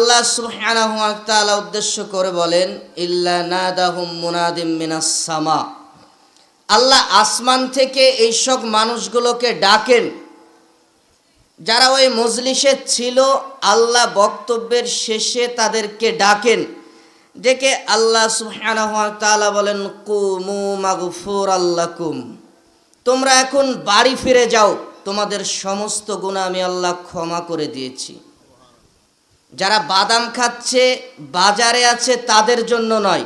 আল্লাহ সুবহানাহু ওয়া তাআলা উদ্দেশ্য করে বলেন, ইল্লা নাদাহুম মুনাদিম মিনাস সামা। আল্লাহ আসমান থেকে এইসব মানুষগুলোকে ডাকেন। যারা ওই মজলিসে ছিল, আল্লাহ বক্তব্যের শেষে তাদেরকে ডাকেন। ডেকে আল্লাহ সুবহানাহু ওয়া তাআলা বলেন, কুমু মাগফুর আল্লাকুম তোমরা এখন বাড়ি ফিরে যাও, তোমাদের সমস্ত গুনাহ আমি আল্লাহ ক্ষমা করে দিয়েছি। যারা বাদাম খাচ্ছে, বাজারে আছে তাদের জন্য নয়।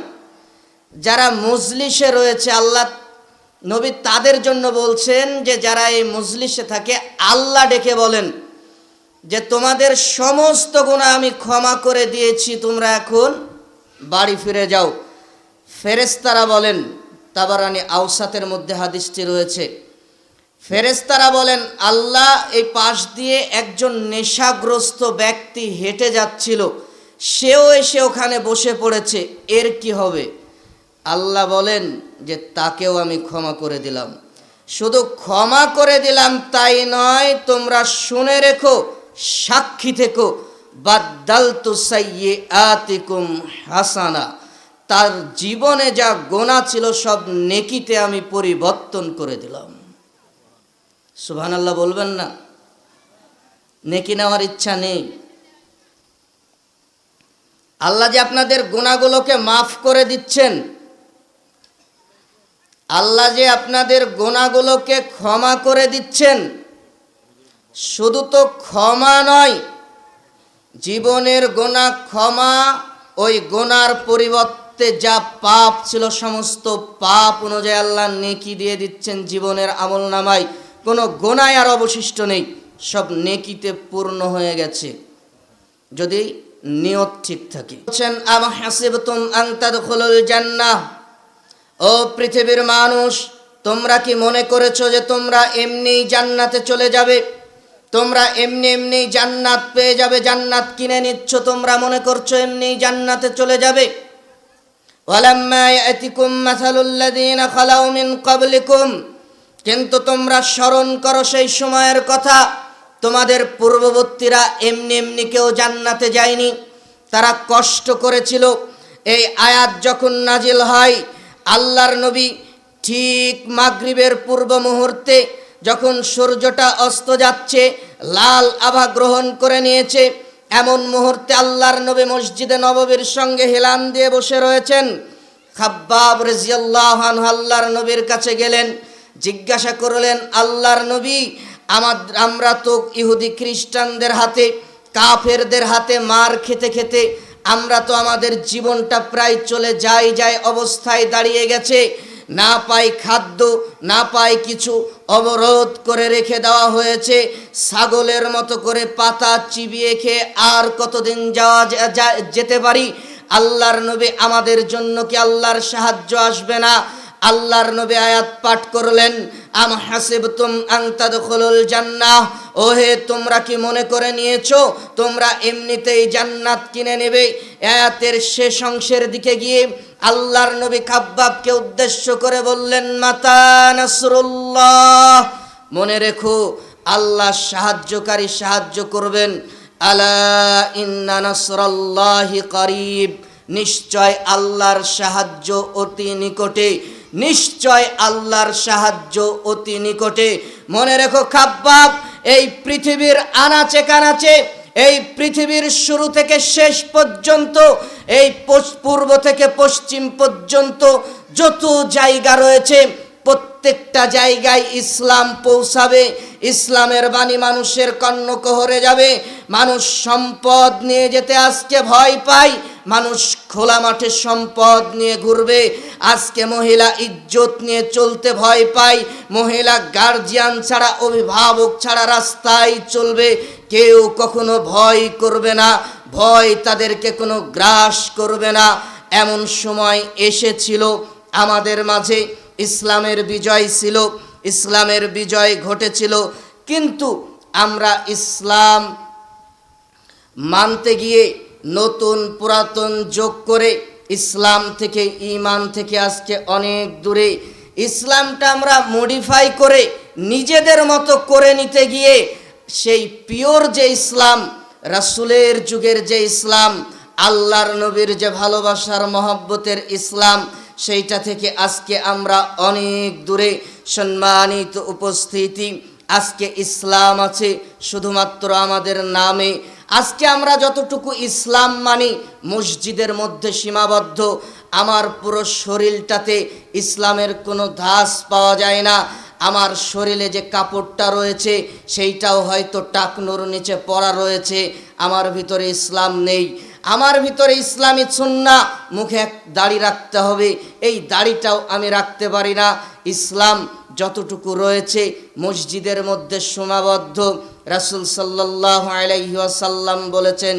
যারা মজলিসে রয়েছে, আল্লাহ নবী তাদের জন্য বলছেন যে, যারা এই মজলিসে থাকে, আল্লাহ ডেকে বলেন যে, তোমাদের সমস্ত গুণা আমি ক্ষমা করে দিয়েছি, তোমরা এখন বাড়ি ফিরে যাও। ফেরেস্তারা বলেন, তাবারানি আউসাতের মধ্যে হাদিসটি রয়েছে ফেরেস্তারা বলেন, আল্লাহ এই পাশ দিয়ে একজন নেশাগ্রস্ত ব্যক্তি হেঁটে যাচ্ছিল। সেও এসে ওখানে বসে পড়েছে। এর কি হবে? আল্লাহ বলেন যে, তাকেও আমি ক্ষমা করে দিলাম। শুধু ক্ষমা করে দিলাম তাই নয়, তোমরা শুনে রেখো, সাক্ষী থেকো। বাদ্দাল তু সাইয়ে আতিকুম হাসানা। তার জীবনে যা গোনা ছিল, সব নেকিতে আমি পরিবর্তন করে দিলাম। সুবহান আল্লাহ বলবেন না। নেকি নেওয়ার ইচ্ছা নেই। আল্লাহ যে আপনাদের গোনাগুলোকে মাফ করে দিচ্ছেন, আল্লাহ যে আপনাদের গোনাগুলোকে ক্ষমা করে দিচ্ছেন, শুধু তো ক্ষমা নয়, জীবনের গোনা ক্ষমা, ওই গোনার পরিবর্তে যা পাপ ছিল সমস্ত পাপ অনুযায়ী আল্লাহ নেকি দিয়ে দিচ্ছেন জীবনের আমল নামায় কোনো গোনায় আর অবশিষ্ট নেই। সব নেকিতে পূর্ণ হয়ে গেছে। যদি নিয়ত ঠিক থাকে। বলছেন, আম হাসিবতুম আন তাদখুলুল জান্নাহ? ও পৃথিবীর মানুষ, তোমরা কি মনে করেছ যে তোমরা এমনিই জান্নাতে চলে যাবে? তোমরা এমনি এমনি জান্নাত পেয়ে যাবে, জান্নাত কিনে নিচ্ছ, তোমরা মনে করছ এমনি জান্নাতে চলে যাবে? ওয়ালাম্মা ইয়াতিকুম মাসালুল্লাযীনা খালাউ মিন ক্বাবলিকুম। কিন্তু তোমরা স্মরণ করো সেই সময়ের কথা। তোমাদের পূর্ববর্তীরা এমনি এমনি কেউ জান্নাতে যায়নি। তারা কষ্ট করেছিল। এই আয়াত যখন নাজিল হয়, আল্লাহর নবী ঠিক মাগরিবের পূর্ব মুহূর্তে যখন সূর্যটা অস্ত যাচ্ছে, লাল আভা গ্রহণ করে নিয়েছে, এমন মুহূর্তে আল্লাহর নবী মসজিদে নববীর সঙ্গে হেলান দিয়ে বসে রয়েছেন। খাব্বাব রাজিয়াল্লাহু আল্লাহর নবীর কাছে গেলেন। জিজ্ঞাসা করলেন, আল্লাহর নবী, আমার, আমরা তো ইহুদি খ্রিস্টানদের হাতে, কাফেরদের হাতে মার খেতে খেতে, আমরা তো আমাদের জীবনটা প্রায় চলে যাই যায় অবস্থায় দাঁড়িয়ে গেছে। না পাই খাদ্য, না পাই কিছু অবরোধ করে রেখে দেওয়া হয়েছে। ছাগলের মতো করে পাতা চিবিয়ে খেয়ে আর কতদিন যাওয়া যেতে পারি? আল্লাহর নবী আমাদের জন্য কি আল্লাহর সাহায্য আসবে না? আল্লাহর নবী আয়াত পাঠ করলেন, আম হাসিবতুম আন তাদখুলুল জান্নাহ। ওহে, তোমরা কি মনে করে নিয়েছো, তোমরা এমনিতেই জান্নাত কিনে নেবে? আয়াতের শেষ অংশের দিকে গিয়ে আল্লাহর নবী খাব্বাবকে উদ্দেশ্য করে বললেন, মাতা নাসরুল্লাহ। মনে রেখো, আল্লাহ সাহায্যকারী সাহায্য করবেন। আলা ইন্না নাসরাল্লাহি করিব। নিশ্চয় আল্লাহর সাহায্য অতি নিকটে। নিশ্চয় আল্লাহর সাহায্য অতি নিকটে। মনে রেখো খাব্বাব, এই পৃথিবীর আনাচে কানাচে, এই পৃথিবীর শুরু থেকে শেষ পর্যন্ত, এই পূর্ব থেকে পশ্চিম পর্যন্ত যত জায়গা রয়েছে প্রত্যেকটা জায়গায় ইসলাম পৌঁছাবে, ইসলামের বাণী মানুষের কর্ণকহরে যাবে। মানুষ সম্পদ নিয়ে যেতে আজকে ভয় পায়, মানুষ খোলা মাঠে সম্পদ নিয়ে ঘুরবে। আজকে মহিলা ইজ্জত নিয়ে চলতে ভয় পায়, মহিলা গার্জিয়ান ছাড়া, অভিভাবক ছাড়া রাস্তায় চলবে। কেউ কখনো ভয় করবে না, ভয় তাদেরকে কোনো গ্রাস করবে না। এমন সময় এসেছিল আমাদের মাঝে ইসলামের বিজয় ছিল, ইসলামের বিজয় ঘটেছিল। কিন্তু আমরা ইসলাম মানতে গিয়ে নতুন পুরাতন যোগ করে ইসলাম থেকে ইমান থেকে আজকে অনেক দূরে। ইসলামটা আমরা মডিফাই করে নিজেদের মতো করে নিতে গিয়ে সেই পিওর যে ইসলাম, রাসুলের যুগের যে ইসলাম, আল্লাহর নবীর যে ভালোবাসার মহব্বতের ইসলাম সেইটা থেকে আজকে আমরা অনেক দূরে সম্মানিত উপস্থিতি। আজকে ইসলাম আছে শুধুমাত্র আমাদের নামে। আজকে আমরা যতটুকু ইসলাম মানি, মসজিদের মধ্যে সীমাবদ্ধ। আমার পুরো শরীরটাতে ইসলামের কোনো ধাস পাওয়া যায় না। আমার শরীরে যে কাপড়টা রয়েছে, সেইটাও হয়তো টাকনুর নিচে পড়া রয়েছে। আমার ভিতরে ইসলাম নেই। আমার ভিতরে ইসলামী সুন্না, মুখে এক দাড়ি রাখতে হবে। এই দাড়িটাও আমি রাখতে পারি না। ইসলাম যতটুকু রয়েছে মসজিদের মধ্যে সীমাবদ্ধ। রাসূল সাল্লাল্লাহু আলাইহি বলেছেন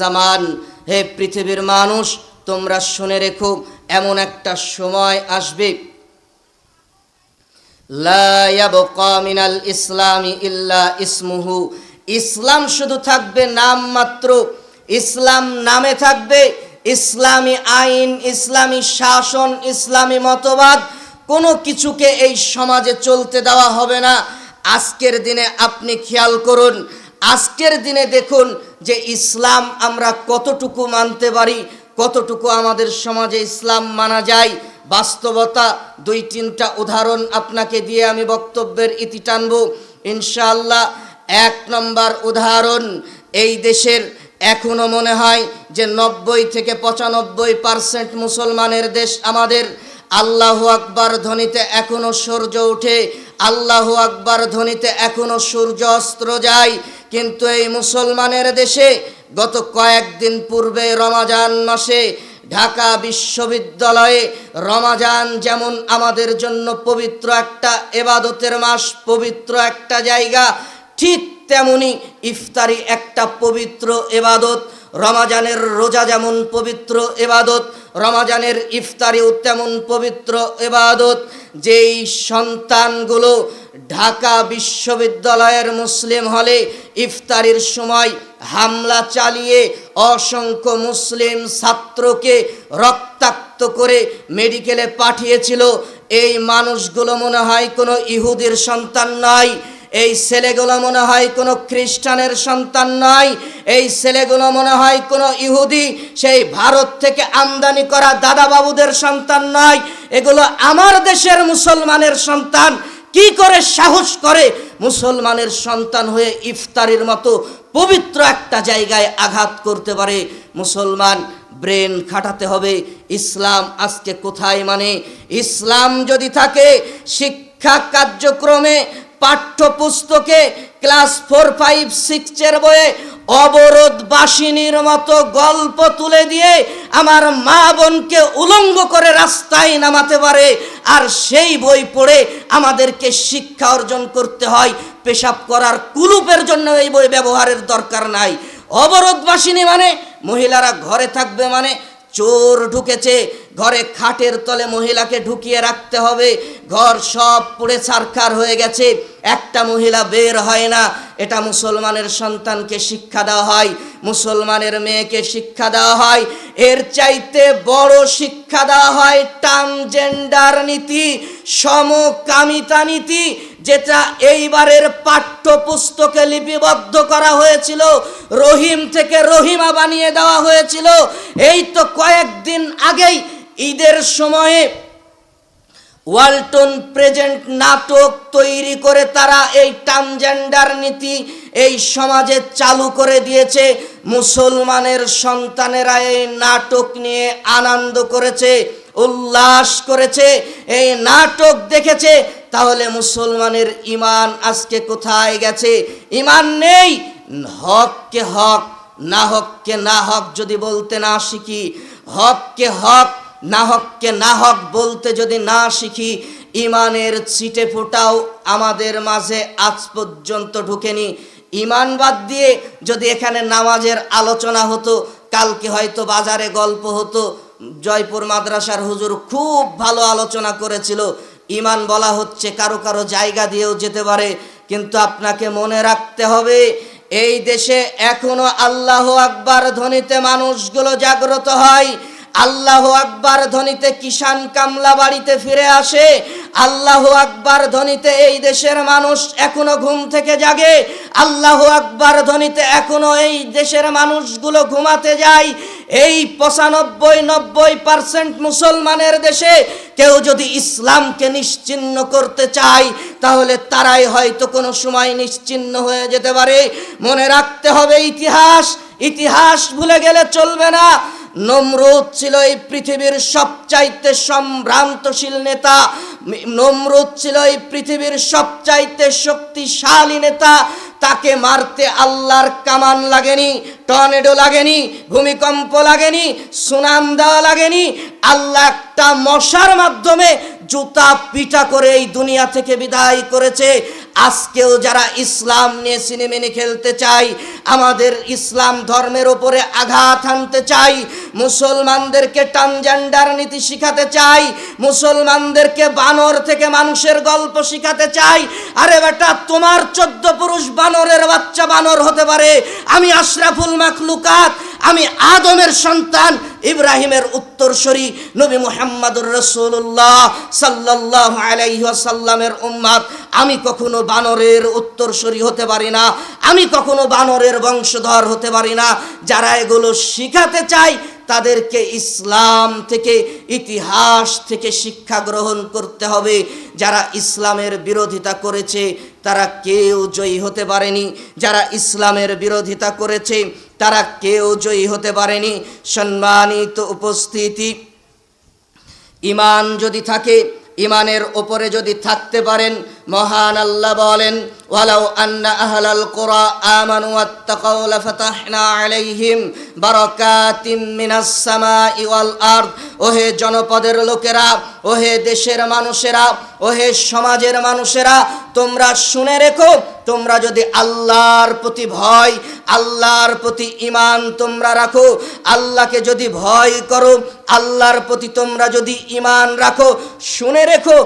জামান। হে পৃথিবীর মানুষ, তোমরা শুনে রেখো, এমন একটা সময় আসবে। লা ইসলামি ইল্লা ইসমুহু। ইসলাম শুধু থাকবে নাম মাত্র, ইসলাম নামে থাকবে, ইসলামী আইন, ইসলামী শাসন, ইসলামী মতবাদ, কোনো কিছুকে এই সমাজে চলতে দেওয়া হবে না। আজকের দিনে আপনি খেয়াল করুন, আজকের দিনে দেখুন যে ইসলাম আমরা কতটুকু মানতে পারি, কতটুকু আমাদের সমাজে ইসলাম মানা যায়। বাস্তবতা দুই তিনটা উদাহরণ আপনাকে দিয়ে আমি বক্তব্যের ইতি টানব। ইনশাআল্লাহ এক নম্বর উদাহরণ, এই দেশের এখনও মনে হয় যে নব্বই থেকে পঁচানব্বই পার্সেন্ট মুসলমানের দেশ আমাদের। আল্লাহ আকবার ধ্বনিতে এখনও সূর্য ওঠে, আল্লাহ আকবার ধ্বনিতে এখনও সূর্য অস্ত্র যায়। কিন্তু এই মুসলমানের দেশে গত কয়েকদিন পূর্বে রমাজান মাসে ঢাকা বিশ্ববিদ্যালয়ে রমাজান যেমন আমাদের জন্য পবিত্র একটা এবাদতের মাস, পবিত্র একটা জায়গা ঠিক তেমনি ইফতারি একটা পবিত্র এবাদত, রমাজানের রোজা যেমন পবিত্র এবাদত, রমাজানের ইফতারিও তেমন পবিত্র এবাদত। যেই সন্তানগুলো ঢাকা বিশ্ববিদ্যালয়ের মুসলিম হলে ইফতারির সময় হামলা চালিয়ে অসংখ্য মুসলিম ছাত্রকে রক্তাক্ত করে মেডিকেলে পাঠিয়েছিল, এই মানুষগুলো মনে হয় কোনো ইহুদির সন্তান নয়। এই ছেলেগুলো মনে হয় কোনো খ্রিস্টানের সন্তান নয় এই ছেলেগুলো মনে হয় কোনো ইহুদি, সেই ভারত থেকে আমদানি করা দাদা বাবুদের সন্তান নয় এগুলো আমার দেশের মুসলমানের সন্তান। কি করে সাহস করে মুসলমানের সন্তান হয়ে ইফতারির মতো পবিত্র একটা জায়গায় আঘাত করতে পারে? মুসলমান ব্রেন খাটাতে হবে। ইসলাম আজকে কোথায় মানে? ইসলাম যদি থাকে, শিক্ষা কার্যক্রমে পাঠ্যপুস্তকে ক্লাস ফোর, ফাইভ, সিক্সের বইয়ে অবরোধ বাসিনীর মতো গল্প তুলে দিয়ে আমার মা বোনকে উলঙ্গ করে রাস্তায় নামাতে পারে। আর সেই বই পড়ে আমাদেরকে শিক্ষা অর্জন করতে হয়। পেশাব করার কুলুপের জন্য এই বই ব্যবহারের দরকার নাই। অবরোধ বাসিনী মানে মহিলারা ঘরে থাকবে মানে চোর ঢুকেছে। ঘরে খাটের তলে মহিলাকে ঢুকিয়ে রাখতে হবে। ঘর সব পুড়ে ছারখার হয়ে গেছে। একটা মহিলা বের হয় না। এটা মুসলমানের সন্তানকে শিক্ষা দেওয়া হয়। মুসলমানের মেয়েকে শিক্ষা দেওয়া হয়। এর চাইতে বড় শিক্ষা দেওয়া হয় ট্রান্সজেন্ডার নীতি, সমকামিতা নীতি, যেটা এইবারের পাঠ্যপুস্তকে লিপিবদ্ধ করা হয়েছিল। রহিম থেকে রহিমা বানিয়ে দেওয়া হয়েছিল। এই তো কয়েকদিন আগেই ঈদের সময়ে ওয়ালটন প্রেজেন্ট নাটক তৈরি করে তারা এই ট্রান্সজেন্ডার নীতি এই সমাজে চালু করে দিয়েছে। মুসলমানের সন্তানেরা এই নাটক নিয়ে আনন্দ করেছে, উল্লাস করেছে। এই নাটক দেখেছে, তাহলে মুসলমানের ইমান আজকে কোথায় গেছে? ইমান নেই হককে হক, না হককে না হক যদি বলতে না শিখি হককে হক না হককে না হক বলতে যদি না শিখি, ইমানের ছিটে ফোটাও আমাদের মাঝে আজ পর্যন্ত ঢুকেনি। ইমান বাদ দিয়ে যদি এখানে নামাজের আলোচনা হতো, কালকে হয়তো বাজারে গল্প হতো, জয়পুর মাদ্রাসার হুজুর খুব ভালো আলোচনা করেছিল। ইমান বলা হচ্ছে কারও কারও জায়গা দিয়েও যেতে পারে, কিন্তু আপনাকে মনে রাখতে হবে, এই দেশে এখনও আল্লাহ আকবার ধ্বনিতে মানুষগুলো জাগ্রত হয়। আল্লাহ আকবার ধ্বনিতে কিষান কামলা বাড়িতে ফিরে আসে। আল্লাহ আকবার ধ্বনিতে এই দেশের মানুষ এখনও ঘুম থেকে জাগে। আল্লাহ আকবার ধ্বনিতে এখনও এই দেশের মানুষগুলো ঘুমাতে যায়। এই পঁচানব্বই, নব্বই পার্সেন্ট মুসলমানের দেশে কেউ যদি ইসলামকে নিশ্চিহ্ন করতে চায়, তাহলে তারাই হয়তো কোনো সময় নিশ্চিহ্ন হয়ে যেতে পারে। মনে রাখতে হবে ইতিহাস। ইতিহাস ভুলে গেলে চলবে না। নমরুদ ছিল এই পৃথিবীর সবচাইতে সম্ভ্রান্তশীল নেতা। নমরুদ ছিল এই পৃথিবীর সবচাইতে শক্তিশালী নেতা। তাকে মারতে আল্লাহর কামান লাগেনি, টর্নেডো লাগেনি, ভূমিকম্প লাগেনি, সুনাম দেওয়া লাগেনি। আল্লাহ একটা মশার মাধ্যমে জুতা পিটা করে এই দুনিয়া থেকে বিদায় করেছে। আজকেও যারা ইসলাম নিয়ে সিনেমিনি খেলতে চাই, আমাদের ইসলাম ধর্মের ওপরে আঘাত আনতে চাই, মুসলমানদেরকে ট্রানজেন্ডার নীতি শিখাতে চাই, মুসলমানদেরকে বানর থেকে মানুষের গল্প শিখাতে চাই, আরে বেটা তোমার চোদ্দ পুরুষ বানরের বাচ্চা বানর হতে পারে, আমি আশরাফুল মাখলুকাত, আমি আদমের সন্তান, ইব্রাহিমের উত্তরসূরি নবী মুহাম্মাদুর রসুল্লাহ সাল্লাহ আলাইসাল্লামের উম্মাদ। আমি কখনো বানরের উত্তরসূরি হতে পারি না। আমি কখনো বানরের বংশধর হতে পারি না। যারা এগুলো শিখাতে চায়, তাদেরকে ইসলাম থেকে, ইতিহাস থেকে শিক্ষা গ্রহণ করতে হবে। যারা ইসলামের বিরোধিতা করেছে, তারা কেউ জয়ী হতে পারেনি। যারা ইসলামের বিরোধিতা করেছে, তারা কেউ জয়ী হতে পারেনি। সম্মানিত উপস্থিতি, ইমান যদি থাকে, ইমানের ওপরে যদি থাকতে পারেন মহান আল্লাহ বলেন, ওয়ালাউ আন্না আহলাল কুরা আমানু ওয়াত্তাকাউ লাফাতাহনা আলাইহিম বারাকাতিম মিনাস সামাই ওয়াল আরদ। ওহে জনপদের লোকেরা, ওহে দেশের মানুষেরা, ওহে সমাজের মানুষেরা, তোমরা শুনে রেখো, তোমরা যদি আল্লাহর প্রতি ভয়, আল্লাহর প্রতি ইমান তোমরা রাখো, আল্লাহকে যদি ভয় করো, আল্লাহর প্রতি তোমরা যদি ইমান রাখো, শুনে রেখো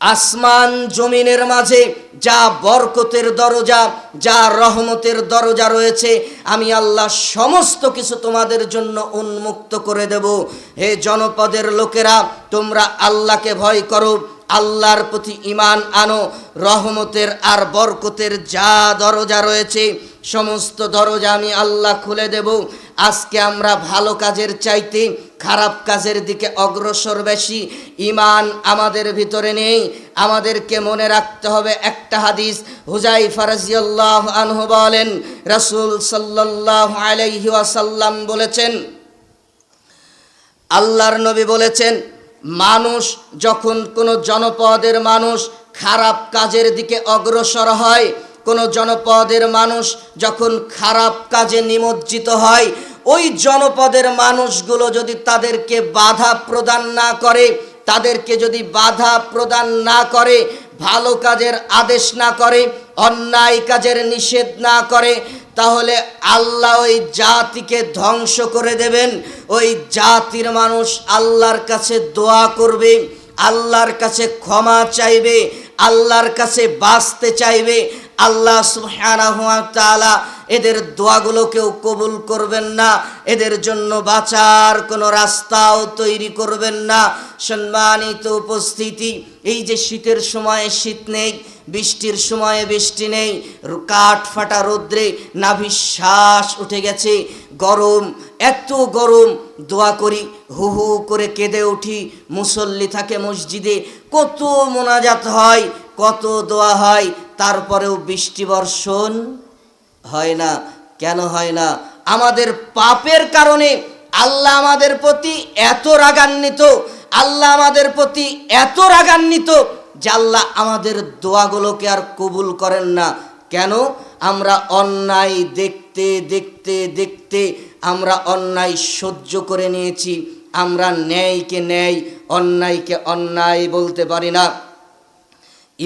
আসমান জমিনের মাঝে যা বরকতের দরজা, যা রহমতের দরজা রয়েছে, আমি আল্লাহ সমস্ত কিছু তোমাদের জন্য উন্মুক্ত করে দেব। হে জনপদের লোকেরা, তোমরা আল্লাহকে ভয় করো, আল্লাহর প্রতি ইমান আনো, রহমতের আর বরকতের যা দরজা রয়েছে সমস্ত দরজা আমি আল্লাহ খুলে দেব। আজকে আমরা ভালো কাজের চাইতে খারাপ কাজের দিকে অগ্রসর বেশি। ইমান আমাদের ভিতরে নেই। আমাদেরকে মনে রাখতে হবে একটা হাদিস। হুজাই ফারাজিয়াল্লাহ আনহু বলেন, রাসূল সাল্লাল্লাহু আলাইহি ওয়াসাল্লাম বলেছেন, আল্লাহর নবী বলেছেন, মানুষ যখন কোনো জনপদের মানুষ খারাপ কাজের দিকে অগ্রসর হয় কোনো জনপদের মানুষ যখন খারাপ কাজে নিমজ্জিত হয়, ওই জনপদের মানুষগুলো যদি তাদেরকে বাধা প্রদান না করে, তাদেরকে যদি বাধা প্রদান না করে, ভালো কাজের আদেশ না করে, অন্যায় কাজের নিষেধ না করে, তাহলে আল্লাহ ওই জাতিকে ধ্বংস করে দেবেন। ওই জাতির মানুষ আল্লাহর কাছে দোয়া করবে, আল্লাহর কাছে ক্ষমা চাইবে, আল্লাহর কাছে বাঁচতে চাইবে আল্লাহ তাআলা এদের দোয়াগুলোকেও কবুল করবেন না, এদের জন্য বাঁচার কোনো রাস্তাও তৈরি করবেন না। সম্মানিত উপস্থিতি, এই যে শীতের সময়ে শীত নেই, বৃষ্টির সময়ে বৃষ্টি নেই, কাঠ ফাটা রোদ্রে নাভিশ্বাস উঠে গেছে, গরম, এত গরম, দোয়া করি, হু হু করে কেঁদে উঠি, মুসল্লি থাকে মসজিদে, কত মোনাজাত হয়, কত দোয়া হয় তারপরেও বৃষ্টি বর্ষণ হয় না। কেন হয় না? আমাদের পাপের কারণে আল্লাহ আমাদের প্রতি এত রাগান্বিত, আল্লাহ আমাদের প্রতি এত রাগান্বিত যে আল্লাহ আমাদের দোয়াগুলোকে আর কবুল করেন না। কেন? আমরা অন্যায় দেখতে দেখতে দেখতে আমরা অন্যায় সহ্য করে নিয়েছি। আমরা ন্যায়কে ন্যায়, অন্যায়কে অন্যায় বলতে পারি না।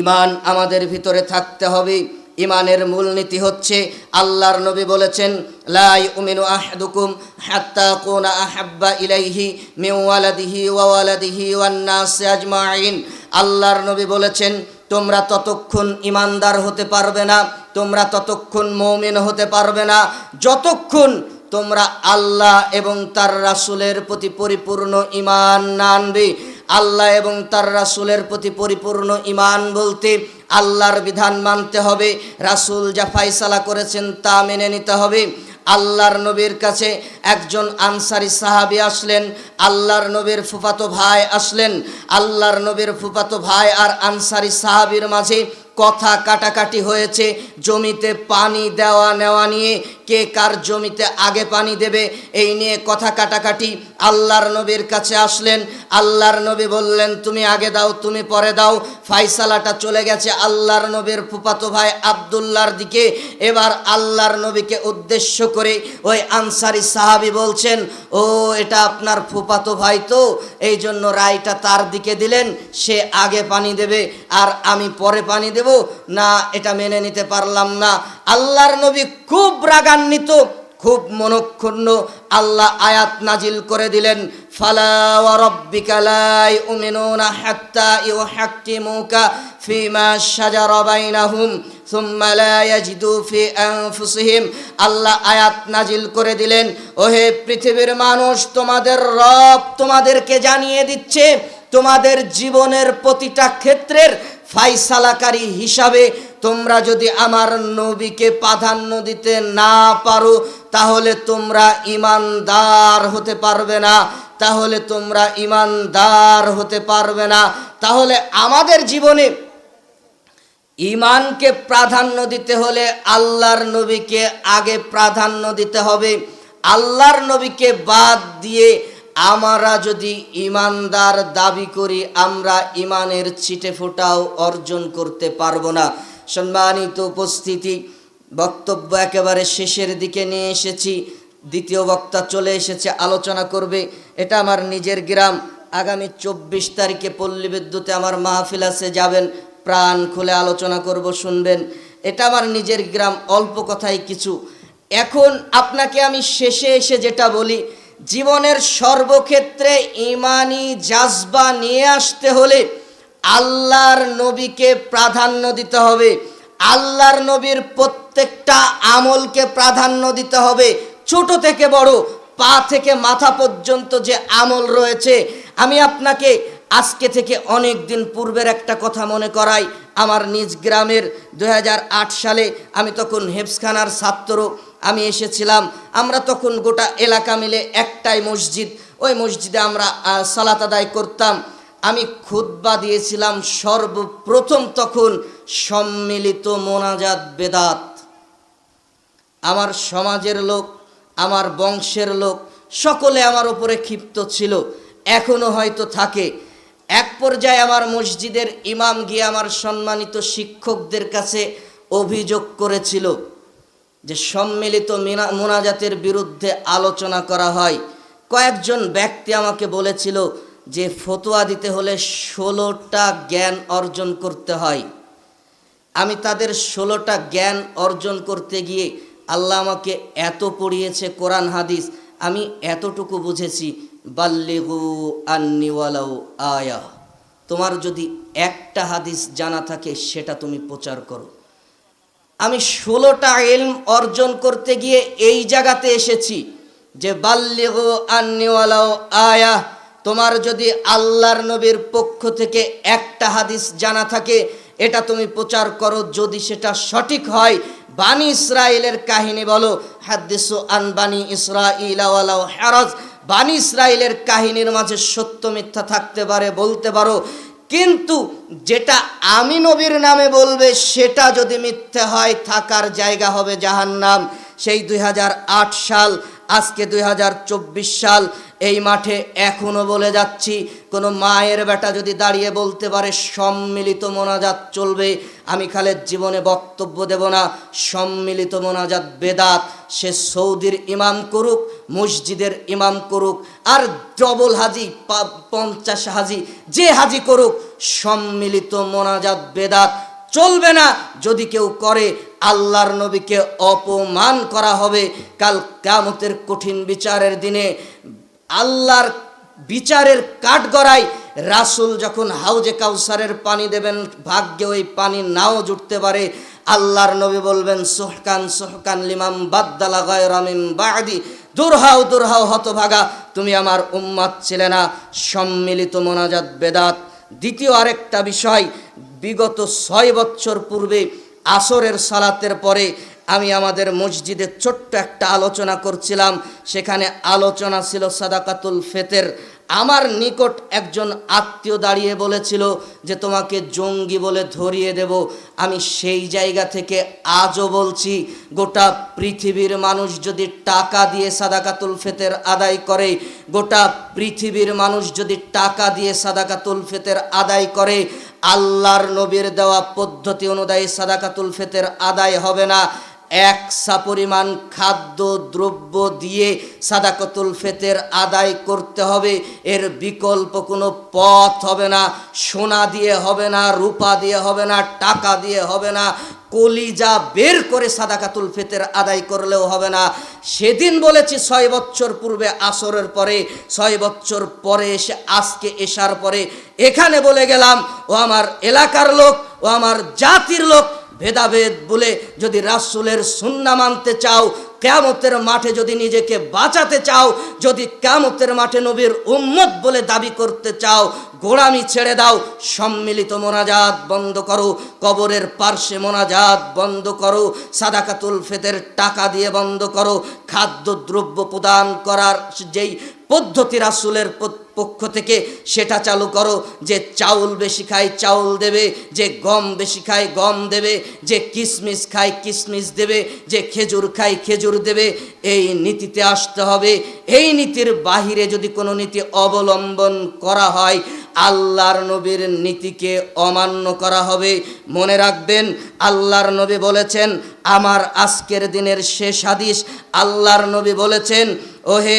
ইমান আমাদের ভিতরে থাকতে হবে। ইমানের মূলনীতি হচ্ছে আল্লাহর নবী বলেছেন লাই উমিনু আহাদুকুম হাত্তা কোনা আহাব্বা ইলাইহি মিন ওয়ালাদিহি ওয়া ওয়ালাদিহি ওয়ান নাস আজমাইন আল্লাহর নবী বলেছেন, তোমরা ততক্ষণ ইমানদার হতে পারবে না, তোমরা ততক্ষণ মৌমিন হতে পারবে না। যতক্ষণ তোমরা আল্লাহ এবং তার রাসুলের প্রতি পরিপূর্ণ ইমান না আনবে আল্লাহ এবং তার রাসূলের প্রতি পরিপূর্ণ ঈমান বলতে আল্লাহর বিধান মানতে হবে। রাসূল যা ফাইসালা করেছেন তা মেনে নিতে হবে। আল্লাহর নবীর কাছে একজন আনসারি সাহাবী আসলেন, আল্লাহর নবীর ফুফাতো ভাই আসলেন, আল্লাহর নবীর ফুফাতো ভাই আর আনসারি সাহাবীর মাঝে কথা কাটাকাটি হয়েছে। জমিতে পানি দেওয়া নেওয়া নিয়ে কে কার জমিতে আগে পানি দেবে, এই নিয়ে কথা কাটাকাটি আল্লাহর নবীর কাছে আসলেন। আল্লাহর নবী বললেন, তুমি আগে দাও, তুমি পরে দাও। ফাইসালাটা চলে গেছে আল্লাহর নবীর ফুপাতো ভাই আবদুল্লাহর দিকে। এবার আল্লাহর নবীকে উদ্দেশ্য করে ওই আনসারি সাহাবি বলছেন, ও, এটা আপনার ফুপাতো ভাই তো, এই জন্য রায়টা তার দিকে দিলেন, সে আগে পানি দেবে, আর আমি পরে পানি দেব। না, এটা মেনে নিতে পারলাম না। আল্লাহর নবী খুব রাগান্বিত, খুব মনক্ষুণ্ণ। আল্লাহ আয়াত নাজিল করে দিলেন আল্লাহ আয়াত নাজিল করে দিলেন, ওহে পৃথিবীর মানুষ, তোমাদের রব তোমাদেরকে জানিয়ে দিচ্ছে, তোমাদের জীবনের প্রতিটা ক্ষেত্রের ফাইসালাকারী হিসাবে তোমরা যদি আমার নবীকে প্রাধান্য দিতে না পারো, তাহলে তোমরা ইমানদার হতে পারবে না। তাহলে তোমরা ইমানদার হতে পারবে না। তাহলে আমাদের জীবনে ইমানকে প্রাধান্য দিতে হলে আল্লাহর নবীকে আগে প্রাধান্য দিতে হবে। আল্লাহর নবীকে বাদ দিয়ে আমরা যদি ইমানদার দাবি করি, আমরা ইমানের ছিটে ফোটাও অর্জন করতে পারব না। সম্মানিত উপস্থিতি, বক্তব্য একেবারে শেষের দিকে নিয়ে এসেছি। দ্বিতীয় বক্তা চলে এসেছে, আলোচনা করবে। এটা আমার নিজের গ্রাম। আগামী চব্বিশ তারিখে পল্লী বিদ্যুতে আমার মাহফিল আছে, যাবেন, প্রাণ খুলে আলোচনা করব, শুনবেন। এটা আমার নিজের গ্রাম, অল্প কথাই কিছু। এখন আপনাকে আমি শেষে এসে যেটা বলি জীবনের সর্বক্ষেত্রে ইমানি জাজবা নিয়ে আসতে হলে আল্লাহর নবীকে প্রাধান্য দিতে হবে। আল্লাহর নবীর প্রত্যেকটা আমলকে প্রাধান্য দিতে হবে। ছোট থেকে বড়, পা থেকে মাথা পর্যন্ত যে আমল রয়েছে, আমি আপনাকে আজকে থেকে অনেক দিন পূর্বের একটা কথা মনে করাই। আমার নিজ গ্রামের দু হাজার আট সালে আমি তখন হেফসখানার ছাত্র আমি এসেছিলাম। আমরা তখন গোটা এলাকা মিলে একটাই মসজিদ। ওই মসজিদে আমরা সালাত আদায় করতাম। আমি খুতবা দিয়েছিলাম সর্বপ্রথম তখন সম্মিলিত মোনাজাত বেদাত। আমার সমাজের লোক, আমার বংশের লোক, সকলে আমার উপরে ক্ষিপ্ত ছিল। এখনও হয়তো থাকে। এক পর্যায়ে আমার মসজিদের ইমাম গিয়ে আমার সম্মানিত শিক্ষকদের কাছে অভিযোগ করেছিল। যে সম্মিলিত মিনা- মোনাজাতের বিরুদ্ধে আলোচনা করা হয়। কয়েকজন ব্যক্তি আমাকে বলেছিল যে ফতোয়া দিতে হলে ষোলোটা জ্ঞান অর্জন করতে হয়। আমি তাদের ষোলোটা জ্ঞান অর্জন করতে গিয়ে আল্লাহ আমাকে এত পড়িয়েছে কোরআন, হাদিস, আমি এতটুকু বুঝেছি, বাল্লিগু আন্নিওয়ালাও আয়া। তোমার যদি একটা হাদিস জানা থাকে, সেটা তুমি প্রচার করো। আমি ষোলোটা এলম অর্জন করতে গিয়ে এই জায়গাতে এসেছি যে, বাল্লিগো আন্নিওয়ালাও আয়া তোমার যদি আল্লাহর নবীর পক্ষ থেকে একটা হাদিস জানা থাকে, এটা তুমি প্রচার করো যদি সেটা সঠিক হয়। বানি ইসরায়েলের কাহিনী বলো, হাদিসু আন বানি ইসরাইলাওয়ালাও হারাজ বানি ইসরায়েলের কাহিনীর মাঝে সত্য মিথ্যা থাকতে পারে বলতে পারো। কিন্তু যেটা আমি নবীর নামে বলবে, সেটা যদি মিথ্যে হয়, থাকার জায়গা হবে জাহান্নাম। সেই দুই হাজার আট সাল, আজকে দুই হাজার চব্বিশ সাল এই মাঠে এখনও বলে যাচ্ছি, কোনো মায়ের বেটা যদি দাঁড়িয়ে বলতে পারে, সম্মিলিত মোনাজাত চলবে। আমি খালের জীবনে বক্তব্য দেব না, সম্মিলিত মোনাজাত বেদাত। সে সৌদির ইমাম করুক, মসজিদের ইমাম করুক, আর ডবল হাজি পঞ্চাশ হাজি, যে হাজি করুক, সম্মিলিত মোনাজাত বেদাত চলবে না। যদি কেউ করে, আল্লাহর নবীকে অপমান করা হবে। কাল কামতের কঠিন বিচারের দিনে আল্লাহর বিচারের কাঠ কাঠগড়ায় রাসূল যখন হাউজে কাউসারের পানি দেবেন, ভাগ্যে ওই পানি নাও জুটতে পারে। আল্লাহর নবী বলবেন, সোহকান সোহকান লিমাম বাদ্দালা গায়রামিম বাদি। দূর হাও দূর হাও হতভাগা, তুমি আমার উম্মাদ ছিলে না। সম্মিলিত মোনাজাত বেদাত। দ্বিতীয় আরেকটা বিষয়, বিগত ছয় বছর পূর্বে আসরের সালাতের পরে আমি আমাদের মসজিদে ছোট্ট একটা আলোচনা করছিলাম। সেখানে আলোচনা ছিল সাদাকাতুল ফেতের। আমার নিকট একজন আত্মীয় দাঁড়িয়ে বলেছিল যে, তোমাকে জঙ্গি বলে ধরিয়ে দেব। আমি সেই জায়গা থেকে আজও বলছি, গোটা পৃথিবীর মানুষ যদি টাকা দিয়ে সাদাকাতুল ফেতের আদায় করে, গোটা পৃথিবীর মানুষ যদি টাকা দিয়ে সাদাকাতুল ফেতের আদায় করে, আল্লাহর নবীর দেওয়া পদ্ধতি অনুযায়ী সাদাকাতুল ফেতের আদায় হবে না। এক সা পরিমাণ খাদ্য, দ্রব্য দিয়ে সাদাকতুল ফেতের আদায় করতে হবে। এর বিকল্প কোনো পথ হবে না। সোনা দিয়ে হবে না, রূপা দিয়ে হবে না, টাকা দিয়ে হবে না। কলিজা বের করে সাদাকাতুল ফেতের আদায় করলেও হবে না। সেদিন বলেছি ছয় বছর পূর্বে আসরের পরে, ছয় বছর পরে এসে, আজকে এসার পরে। এখানে বলে গেলাম, ও আমার এলাকার লোক, ও আমার জাতির লোক ভেদাভেদ বলে যদি রাসুলের সুন্না মানতে চাও কেয়ামতের মাঠে যদি নিজেকে বাঁচাতে চাও, যদি কেয়ামতের মাঠে নবীর উম্মত বলে দাবি করতে চাও গোড়ামি ছেড়ে দাও, সম্মিলিত মোনাজাত বন্ধ করো, কবরের পার্শ্বে মোনাজাত বন্ধ করো, সাদাকাতুল ফেতের টাকা দিয়ে বন্ধ করো, খাদ্যদ্রব্য প্রদান করার যেই পদ্ধতি রাসূলের পক্ষ থেকে, সেটা চালু করো, যে চাউল বেশি খায় চাউল দেবে, যে গম বেশি খায় গম দেবে, যে কিশমিশ খায় কিশমিশ দেবে, যে খেজুর খায় খেজুর দেবে, এই নীতিতে আসতে হবে। এই নীতির বাহিরে যদি কোনো নীতি অবলম্বন করা হয়, আল্লাহর নবীর নীতিকে অমান্য করা হবে। মনে রাখবেন, আল্লাহর নবী বলেছেন, আমার আজকের দিনের শেষ হাদিস। আল্লাহর নবী বলেছেন, ওহে,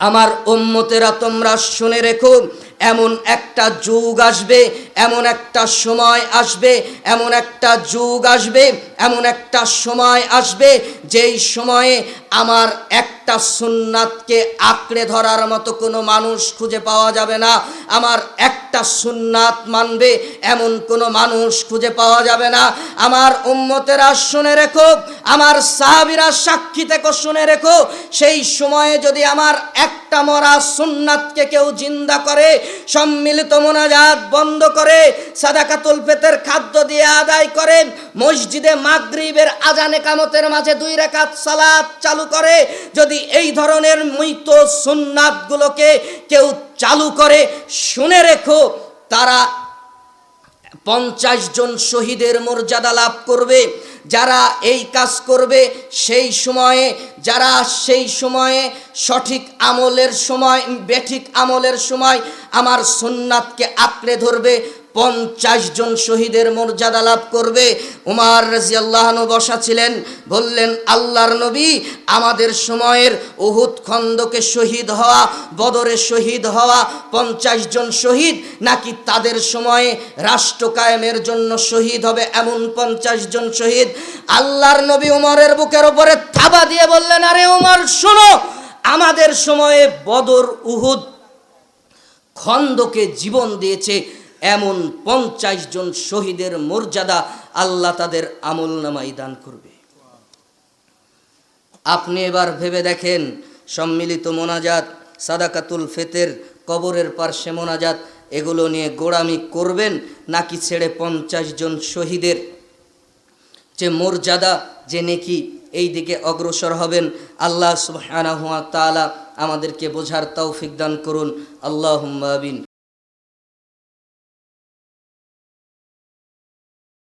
আমার উম্মতেরা তোমরা শুনে রেখো এমন একটা যুগ আসবে, এমন একটা সময় আসবে, এমন একটা যুগ আসবে, এমন একটা সময় আসবে, যেই সময়ে আমার একটা সুন্নাতকে আঁকড়ে ধরার মতো কোনো মানুষ খুঁজে পাওয়া যাবে না। আমার একটা সুন্নাত মানবে, এমন কোনো মানুষ খুঁজে পাওয়া যাবে না। আমার উম্মতেরা শুনে রেখো, আমার সাহাবিরা সাক্ষী থেকে শুনে রেখো, সেই সময়ে যদি আমার একটা মরা সুন্নাতকে কেউ জিন্দা করে সম্মিলিত মোনাজাত বন্ধ করে সাদাকাতুল ফেতের খাদ্য দিয়ে আদায় করে, মসজিদে মাগরিবের আজানে কামতের মাঝে দুই রেখাত সালাত চালু করে। যদি এই ধরনের মৃত সুন্নাতগুলোকে কেউ চালু করে, শুনে রেখো, তারা পঞ্চাশ জন শহীদের মর্যাদা লাভ করবে, যারা এই কাজ করবে সেই সময়ে, যারা সেই সময়ে সঠিক আমলের সময়, বেঠিক আমলের সময় আমার সোননাথকে আঁকড়ে ধরবে পঞ্চাশ জন শহীদের মর্যাদা লাভ করবে। উমার রাজি আল্লাহনু বসা ছিলেন বললেন, আল্লাহর নবী, আমাদের সময়ের উহুদ খন্দকে শহীদ হওয়া, বদরে শহীদ হওয়া পঞ্চাশ জন শহীদ নাকি তাদের সময়ে রাষ্ট্র কায়েমের জন্য শহীদ হবে এমন পঞ্চাশ জন শহীদ? আল্লাহর নবী উমরের বুকের ওপরে থাবা দিয়ে বললেন, আরে উমর, শোনো, আমাদের সময়ে বদর উহুদ খন্দকে জীবন দিয়েছে এমন পঞ্চাশ জন শহীদের মর্যাদা আল্লাহ তাদের আমল নামাই দান করবে। আপনি এবার ভেবে দেখেন, সম্মিলিত মোনাজাত, সাদাকাতুল ফেতের, কবরের পার্শ্বে মোনাজাত, এগুলো নিয়ে গোড়ামি করবেন নাকি ছেড়ে পঞ্চাশ জন শহীদের? যে মর্যাদা, যে নেকি, এই দিকে অগ্রসর হবেন। আল্লাহ সুবহানাহু ওয়া তাআলা আমাদেরকে বোঝার তৌফিক দান করুন। আল্লাহুম্মা আমিন।